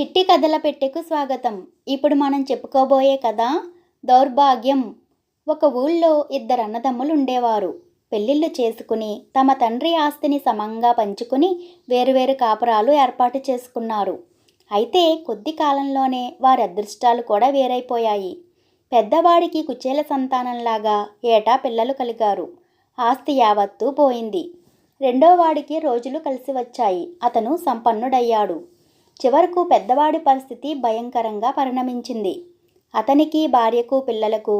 చిట్టి కథల పెట్టెకు స్వాగతం. ఇప్పుడు మనం చెప్పుకోబోయే కథ దౌర్భాగ్యం. ఒక ఊళ్ళో ఇద్దరు అన్నదమ్ములు ఉండేవారు పెళ్ళిళ్ళు చేసుకుని తమ తండ్రి ఆస్తిని సమంగా పంచుకుని వేరువేరు కాపురాలు ఏర్పాటు చేసుకున్నారు. అయితే కొద్ది కాలంలోనే వారి అదృష్టాలు కూడా వేరైపోయాయి. పెద్దవాడికి కుచేల సంతానంలాగా ఏటా పిల్లలు కలిగారు. ఆస్తి యావత్తూ పోయింది. రెండో వాడికి రోజులు కలిసి వచ్చాయి. అతను సంపన్నుడయ్యాడు. చివరకు పెద్దవాడి పరిస్థితి భయంకరంగా పరిణమించింది. అతనికి భార్యకు పిల్లలకు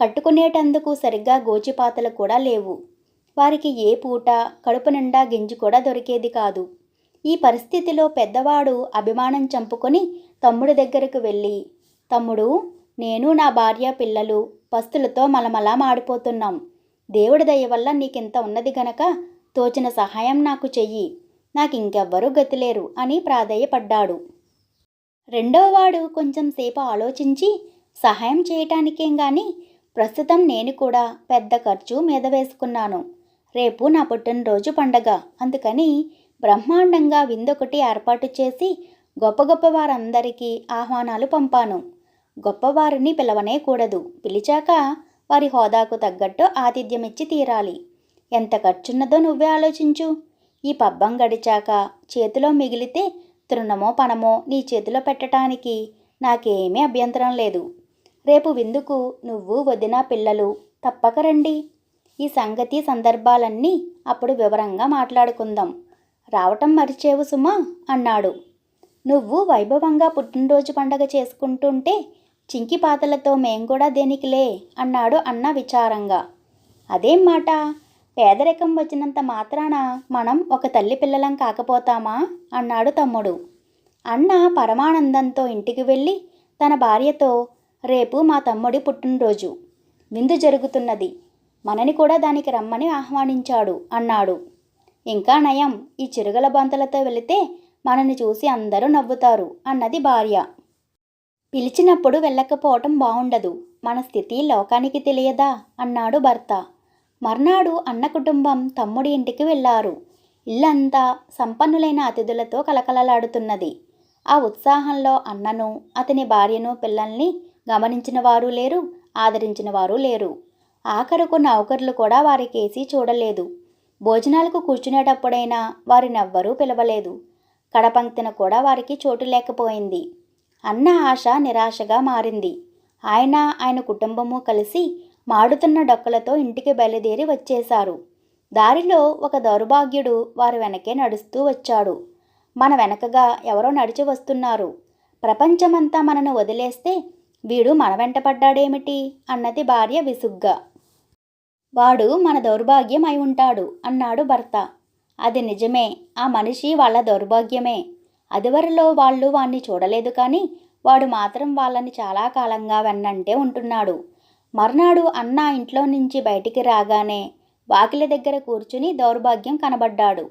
కట్టుకునేటందుకు సరిగ్గా గోచిపాతలు కూడా లేవు. వారికి ఏ పూట కడుపు నిండా గింజి కూడా దొరికేది కాదు. ఈ పరిస్థితిలో పెద్దవాడు అభిమానం చంపుకొని తమ్ముడి దగ్గరకు వెళ్ళి తమ్ముడు నేను నా భార్య పిల్లలు పస్తులతో మలమలా మాడిపోతున్నాం. దేవుడి దయ వల్ల నీకింత ఉన్నది గనక తోచిన సహాయం నాకు చెయ్యి. నాకు ఇంకెవ్వరూ గతిలేరు అని ప్రాధేయపడ్డాడు. రెండోవాడు కొంచెం సేపు ఆలోచించి సహాయం చేయటానికేం గాని ప్రస్తుతం నేను కూడా పెద్ద ఖర్చు మీద వేసుకున్నాను. రేపు నా పుట్టినరోజు పండగ. అందుకని బ్రహ్మాండంగా విందొకటి ఏర్పాటు చేసి గొప్ప గొప్ప వారందరికీ ఆహ్వానాలు పంపాను. గొప్పవారిని పిలవనే కూడదు. పిలిచాక వారి హోదాకు తగ్గట్టు ఆతిథ్యమిచ్చి తీరాలి. ఎంత ఖర్చున్నదో నువ్వే ఆలోచించు. ఈ పబ్బం గడిచాక చేతిలో మిగిలితే తృణమో పణమో నీ చేతిలో పెట్టడానికి నాకేమీ అభ్యంతరం లేదు. రేపు విందుకు నువ్వు వదిన పిల్లలు తప్పక రండి. ఈ సంగతి సందర్భాలన్నీ అప్పుడు వివరంగా మాట్లాడుకుందాం. రావటం మరిచేవు సుమా అన్నాడు. నువ్వు వైభవంగా పుట్టినరోజు పండగ చేసుకుంటుంటే చింకి పాతలతో మేం కూడా దేనికిలే అన్నాడు అన్న విచారంగా. అదేం మాట? పేదరికం వచ్చినంత మాత్రాన మనం ఒక తల్లి పిల్లలం కాకపోతామా? అన్నాడు తమ్ముడు. అన్న పరమానందంతో ఇంటికి వెళ్ళి తన భార్యతో రేపు మా తమ్ముడి పుట్టినరోజు. విందు జరుగుతున్నది. మనని కూడా దానికి రమ్మని ఆహ్వానించాడు అన్నాడు. ఇంకా నయం. ఈ చిరుగల బంతలతో వెళితే మనని చూసి అందరూ నవ్వుతారు అన్నది భార్య. పిలిచినప్పుడు వెళ్ళకపోవటం బాగుండదు మన స్థితి లోకానికి తెలియదా? అన్నాడు భర్త. మర్నాడు అన్న కుటుంబం తమ్ముడి ఇంటికి వెళ్ళారు ఇల్లంతా సంపన్నులైన అతిథులతో కలకలలాడుతున్నది ఆ ఉత్సాహంలో అన్నను అతని భార్యను పిల్లల్ని గమనించిన వారు లేరు ఆదరించిన వారు లేరు. ఆఖరుకు నౌకర్లు కూడా వారికేసి చూడలేదు. భోజనాలకు కూర్చునేటప్పుడైనా వారినెవ్వరూ పిలవలేదు. కడపంక్తిన కూడా వారికి చోటు లేకపోయింది. అన్న ఆశ నిరాశగా మారింది. ఆయన ఆయన కుటుంబము కలిసి మాడుతున్న డొక్కలతో ఇంటికి బయలుదేరి వచ్చేశారు. దారిలో ఒక దౌర్భాగ్యుడు వారి వెనకే నడుస్తూ వచ్చాడు. మన వెనకగా ఎవరో నడిచి వస్తున్నారు. ప్రపంచమంతా మనను వదిలేస్తే వీడు మన వెంట పడ్డాడేమిటి? అన్నది భార్య విసుగ్గా. వాడు మన దౌర్భాగ్యం అయి ఉంటాడు అన్నాడు భర్త. అది నిజమే. ఆ మనిషి వాళ్ళ దౌర్భాగ్యమే. అదివరలో వాళ్ళు వాణ్ణి చూడలేదు కానీ వాడు మాత్రం వాళ్ళని చాలా కాలంగా వెన్నంటే ఉంటున్నాడు. మర్నాడు అన్న ఇంట్లో నుంచి బయటికి రాగానే వాకిలి దగ్గర కూర్చుని దౌర్భాగ్యం కనబడ్డాడు.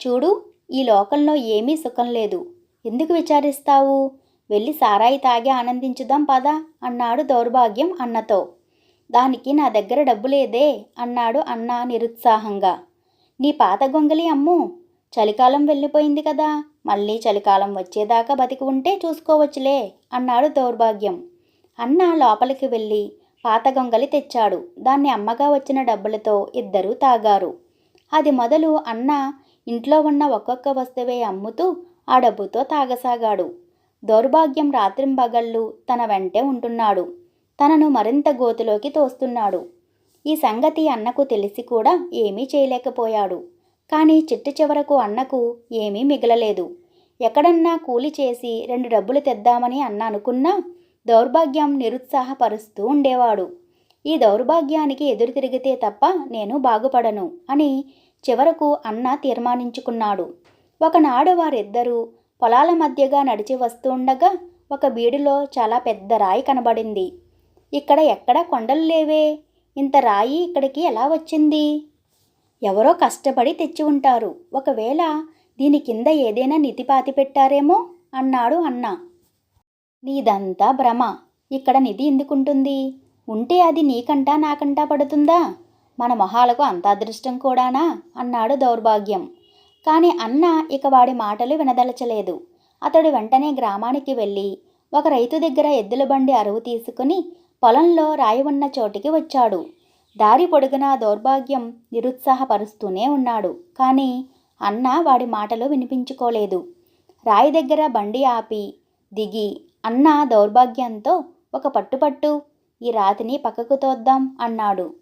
చూడు ఈ లోకంలో ఏమీ సుఖం లేదు. ఎందుకు విచారిస్తావు? వెళ్ళి సారాయి తాగి ఆనందించుదాం పదా అన్నాడు దౌర్భాగ్యం అన్నతో. దానికి నా దగ్గర డబ్బు లేదే అన్నాడు అన్న నిరుత్సాహంగా. నీ పాత గొంగలి అమ్ము! చలికాలం వెళ్ళిపోయింది కదా మళ్ళీ చలికాలం వచ్చేదాకా బతికి ఉంటే చూసుకోవచ్చులే అన్నాడు దౌర్భాగ్యం. అన్న లోపలికి వెళ్ళి పాత గొంగలి తెచ్చాడు. దాన్ని అమ్మగా వచ్చిన డబ్బులతో ఇద్దరూ తాగారు. అది మొదలు అన్న ఇంట్లో ఉన్న ఒక్కొక్క వస్తువే అమ్ముతూ ఆ డబ్బుతో తాగసాగాడు. దౌర్భాగ్యం రాత్రింబగళ్ళు తన వెంటే ఉంటున్నాడు. తనను మరింత గోతులోకి తోస్తున్నాడు. ఈ సంగతి అన్నకు తెలిసి కూడా ఏమీ చేయలేకపోయాడు. కానీ చిట్టు చివరకు అన్నకు ఏమీ మిగలలేదు. ఎక్కడన్నా కూలి చేసి రెండు డబ్బులు తెద్దామని అన్న అనుకున్నా దౌర్భాగ్యం నిరుత్సాహపరుస్తూ ఉండేవాడు. ఈ దౌర్భాగ్యానికి ఎదురు తిరిగితే తప్ప నేను బాగుపడను అని చివరకు అన్న తీర్మానించుకున్నాడు. ఒకనాడు వారిద్దరూ పొలాల మధ్యగా నడిచి వస్తుండగా ఒక బీడులో చాలా పెద్ద రాయి కనబడింది. ఇక్కడ ఎక్కడ కొండలు లేవే? ఇంత రాయి ఇక్కడికి ఎలా వచ్చింది? ఎవరో కష్టపడి తెచ్చి ఉంటారు. ఒకవేళ దీని కింద ఏదైనా నితిపాతి పెట్టారేమో? అన్నాడు అన్న. నీదంతా భ్రమ. ఇక్కడ నిధి ఎందుకుంటుంది? ఉంటే అది నీకంటా నాకంటా పడుతుందా? మన మొహాలకు అంత అదృష్టం కూడానా? అన్నాడు దౌర్భాగ్యం. కానీ అన్న ఇక వాడి మాటలు వినదలచలేదు. అతడు వెంటనే గ్రామానికి వెళ్ళి ఒక రైతు దగ్గర ఎద్దుల బండి అరువు తీసుకుని పొలంలో రాయి ఉన్న చోటికి వచ్చాడు. దారి పొడుగునా దౌర్భాగ్యం నిరుత్సాహపరుస్తూనే ఉన్నాడు. కానీ అన్న వాడి మాటలు వినిపించుకోలేదు. రాయి దగ్గర బండి ఆపి దిగి అన్న దౌర్భాగ్యంతో ఒక పట్టుపట్టు ఈ రాతిని పక్కకు తోద్దాం అన్నాడు.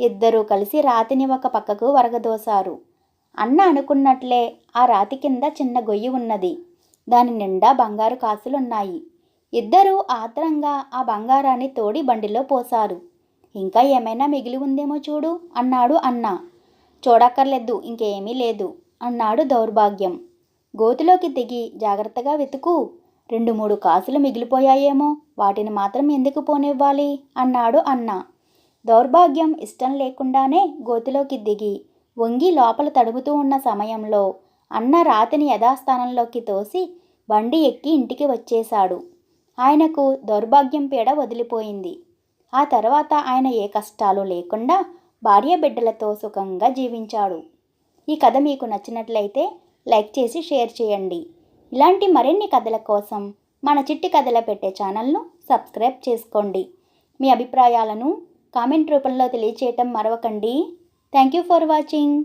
ఇద్దరూ కలిసి రాతిని ఒక పక్కకు వరగదోశారు. అన్న అనుకున్నట్లే ఆ రాతి కింద చిన్న గొయ్యి ఉన్నది. దాని నిండా బంగారు కాసులున్నాయి. ఇద్దరూ ఆత్రంగా ఆ బంగారాన్ని తోడి బండిలో పోశారు. ఇంకా ఏమైనా మిగిలి ఉందేమో చూడు అన్నాడు అన్న. చూడక్కర్లేదు ఇంకేమీ లేదు అన్నాడు దౌర్భాగ్యం. గోతిలోకి దిగి జాగ్రత్తగా వెతుకు. రెండు మూడు కాసులు మిగిలిపోయాయేమో వాటిని మాత్రం ఎందుకు పోనివ్వాలి? అన్నాడు అన్న. దౌర్భాగ్యం ఇష్టం లేకుండానే గోతిలోకి దిగి వంగి లోపల తడుముతూ ఉన్న సమయంలో అన్న రాతిని యథాస్థానంలోకి తోసి బండి ఎక్కి ఇంటికి వచ్చేశాడు. ఆయనకు దౌర్భాగ్యం పీడ వదిలిపోయింది. ఆ తర్వాత ఆయన ఏ కష్టాలు లేకుండా భార్య బిడ్డలతో సుఖంగా జీవించాడు. ఈ కథ మీకు నచ్చినట్లయితే లైక్ చేసి షేర్ చేయండి. ఇలాంటి మరిన్ని కథల కోసం మన చిట్టి కథల పెట్టే ఛానల్ను సబ్స్క్రైబ్ చేసుకోండి. మీ అభిప్రాయాలను కామెంట్ రూపంలో తెలియచేయటం మరవకండి. Thank you for watching.